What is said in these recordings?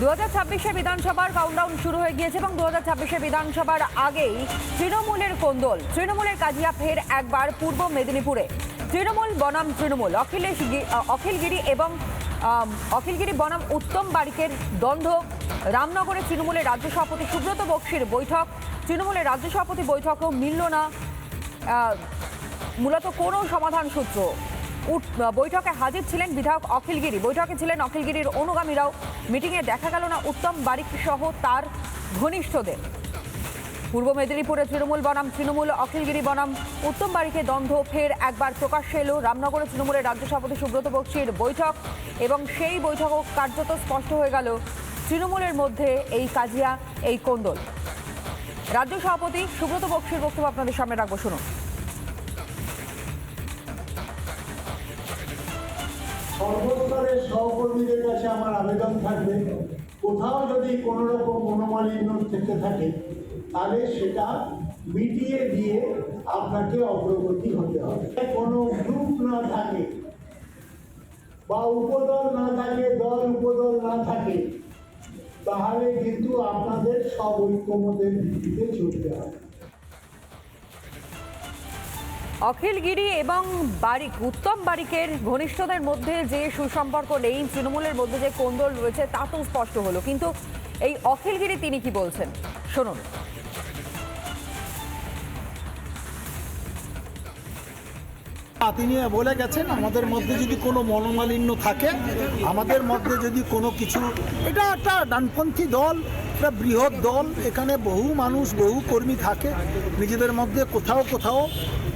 দু হাজার ছাব্বিশে বিধানসভার কাউন্টডাউন শুরু হয়ে গিয়েছে এবং দু হাজার ছাব্বিশে বিধানসভার আগেই তৃণমূলের কোন্দল, তৃণমূলের কাজিয়া ফের একবার পূর্ব মেদিনীপুরে। তৃণমূল বনাম তৃণমূল, অখিলেশ অখিলগিরি এবং অখিলগিরি বনাম উত্তম বারিকের দ্বন্দ্ব। রামনগরে তৃণমূলের রাজ্য সভাপতি সুব্রত বক্সির বৈঠক। তৃণমূলের রাজ্য সভাপতি বৈঠকও মিলল না। মূলত কোনো সমাধান সূত্র বৈঠকে হাজির ছিলেন বিধায়ক অখিলগিরি বৈঠকে ছিলেন অখিলগিরির অনুগামীরাও। মিটিংয়ে দেখা গেল না উত্তম বারিক সহ তার ঘনিষ্ঠদের। পূর্ব মেদিনীপুরে তৃণমূল বনাম, তৃণমূল অখিলগিরি বনাম। উত্তম বারিকে দ্বন্দ্ব ফের একবার প্রকাশ্যে এলো। রামনগরে তৃণমূলের রাজ্য সভাপতি সুব্রত বক্সির বৈঠক এবং সেই বৈঠকও কার্যত স্পষ্ট হয়ে গেল। তৃণমূলের মধ্যে এই কাজিয়া, এই কোন্দল। রাজ্য সভাপতি সুব্রত বক্সির বক্তব্য আপনাদের সামনে রাখব, শুনুন। সর্বস্তরের সহকর্মীদের কাছে আমার আবেদন থাকবে। কোথাও যদি কোনো রকম মনোমালিন্য থেকে থাকে, তাহলে সেটা মিটিয়ে দিয়ে আপনাকে অগ্রগতি হতে হবে। কোনো গ্রুপ না থাকে বা উপদল না থাকে, দল উপদল না থাকে, তাহলে কিন্তু আপনাদের সব ঐক্যমতের ভিত্তিতে চলতে হবে। অখিলগিরি এবং বারিক, উত্তম বারিকের ঘনিষ্ঠদের মধ্যে যে সুসম্পর্ক নেই, তৃণমূলের মধ্যে যে কোন্দল রয়েছে, তা তো স্পষ্ট হলো। কিন্তু এই অখিলগিরি তিনি কি বলছেন? শুনুন। তিনি বলে গেছেন, আমাদের মধ্যে যদি কোনো মনোমালিন্য থাকে, আমাদের মধ্যে যদি কোনো কিছু, এটা একটা ডানপন্থী দল, একটা বৃহৎ দল, এখানে বহু মানুষ, বহু কর্মী থাকে, নিজেদের মধ্যে কোথাও কোথাও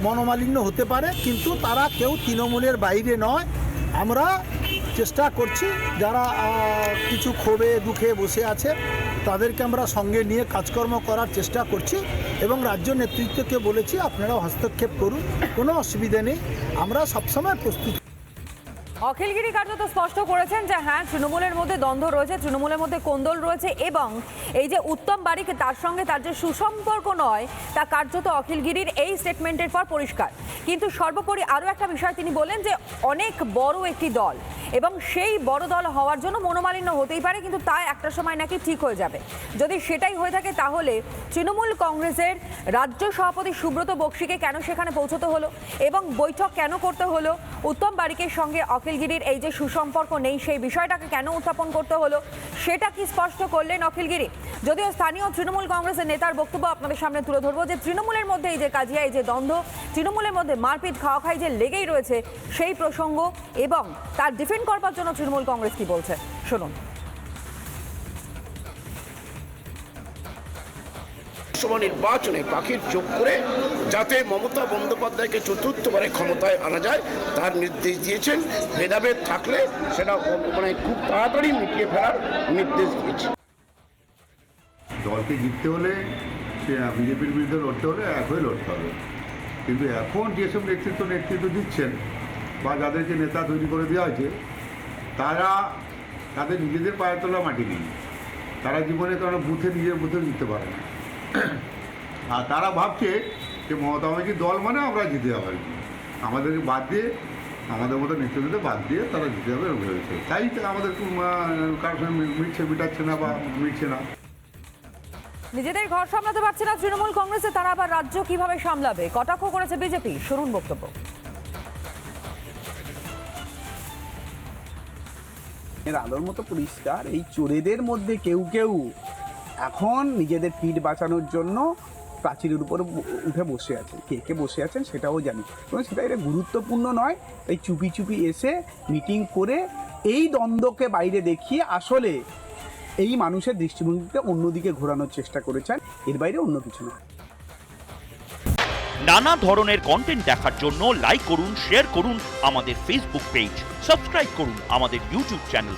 মনোমালিন্য হতে পারে, কিন্তু তারা কেউ তৃণমূলের বাইরে নয়। আমরা চেষ্টা করছি, যারা কিছু ক্ষোভে, দুঃখে বসে আছে, তাদেরকে আমরা সঙ্গে নিয়ে কাজকর্ম করার চেষ্টা করছি এবং রাজ্য নেতৃত্বকে বলেছি আপনারা হস্তক্ষেপ করুন, কোনো অসুবিধা নেই। আমরা সবসময় প্রস্তুত অখিলগিরি কার্যত স্পষ্ট করেছেন যে হ্যাঁ তৃণমূলের মধ্যে দ্বন্দ্ব রয়েছে, তৃণমূলের মধ্যে কোন্দল রয়েছে এবং এই যে উত্তম বারিক তার সঙ্গে তার যে সুসম্পর্ক নয়, তা কার্যত অখিলগিরির এই স্টেটমেন্টের পর পরিষ্কার। কিন্তু সর্বোপরি আরও একটা বিষয় তিনি বলেন যে অনেক বড় একটি দল এবং সেই বড় দল হওয়ার জন্য মনোমালিন্য হতেই পারে, কিন্তু তা একটা সময় নাকি ঠিক হয়ে যাবে। যদি সেটাই হয়ে থাকে তাহলে তৃণমূল কংগ্রেসের রাজ্য সভাপতি সুব্রত বক্সিকে কেন সেখানে পৌঁছতে হলো এবং বৈঠক কেন করতে হলো, উত্তম বারিকের সঙ্গে অখিলগিরির এই যে সুসম্পর্ক নেই, সেই বিষয়টাকে কেন উত্থাপন করতে হলো, সেটা কি স্পষ্ট করলেন অখিলগিরি যদিও স্থানীয় তৃণমূল কংগ্রেসের নেতার বক্তব্য আপনাদের সামনে তুলে ধরবো যে তৃণমূলের মধ্যে এই যে কাজিয়া, এই যে দ্বন্দ্ব, তৃণমূলের মধ্যে মারপিট খাওয়া খাই যে লেগেই রয়েছে, সেই প্রসঙ্গ এবং তার ডিফেন্ড করবার জন্য তৃণমূল কংগ্রেস কি বলছে? শুনুন। লোকসভা নির্বাচনে পাখির চোখ করে যাতে মমতা বন্দ্যোপাধ্যায়কে চতুর্থবারে ক্ষমতায় আনা যায়, তার নির্দেশ দিয়েছেন। ভেদাভেদ থাকলে সেটা মানে খুব তাড়াতাড়ি মিটিয়ে ফেলার নির্দেশ দিয়েছে। দলকে জিততে হলে সে বিজেপির বিরুদ্ধে লড়তে হলে এক হয়ে লড়তে হবে। কিন্তু এখন যেসব নেতৃত্ব নেতৃত্ব দিচ্ছেন বা যাদেরকে নেতা তৈরি করে দেওয়া হয়েছে, তারা তাদের নিজেদের পায়ের তোলা মাটি নেই। তারা জীবনে তারা বুথে নিজের বুথে জিততে পারে না। আর তারা ভাবছে যে মমতা ব্যানার্জির দল মানে আমরা জিতে যাব। আর কি আমাদেরকে বাদ দিয়ে আমাদের মতো নেতৃত্বদের বাদ দিয়ে তারা জিতে যাবে এরকম ভেবেছে। তাই তো আমাদের কারোর সঙ্গে মিটছে মিটাচ্ছে না বা মিটছে না। নিজেদের ঘর সামলাতে পারছে না তৃণমূল কংগ্রেসে তারা আবার রাজ্য কীভাবে সামলাবে? কটাক্ষ করেছে বিজেপি। শুনুন বক্তব্য। এর আলোর মতো পরিষ্কার এই চোরেদের মধ্যে কেউ কেউ এখন নিজেদের পিঠ বাঁচানোর জন্য প্রাচীরের উপরে উঠে বসে আছেন। কে কে বসে আছেন সেটাও জানি। এবং সেটা এটা গুরুত্বপূর্ণ নয়, তাই চুপি চুপি এসে মিটিং করে এই দ্বন্দ্বকে বাইরে দেখিয়ে আসলে এই মানুষের দৃষ্টিভঙ্গিকে অন্যদিকে ঘোরানোর চেষ্টা করেছেন, এর বাইরে অন্য কিছু নয়। নানা ধরনের কন্টেন্ট দেখার জন্য লাইক করুন শেয়ার করুন আমাদের ফেসবুক পেজ সাবস্ক্রাইব করুন আমাদের ইউটিউব চ্যানেল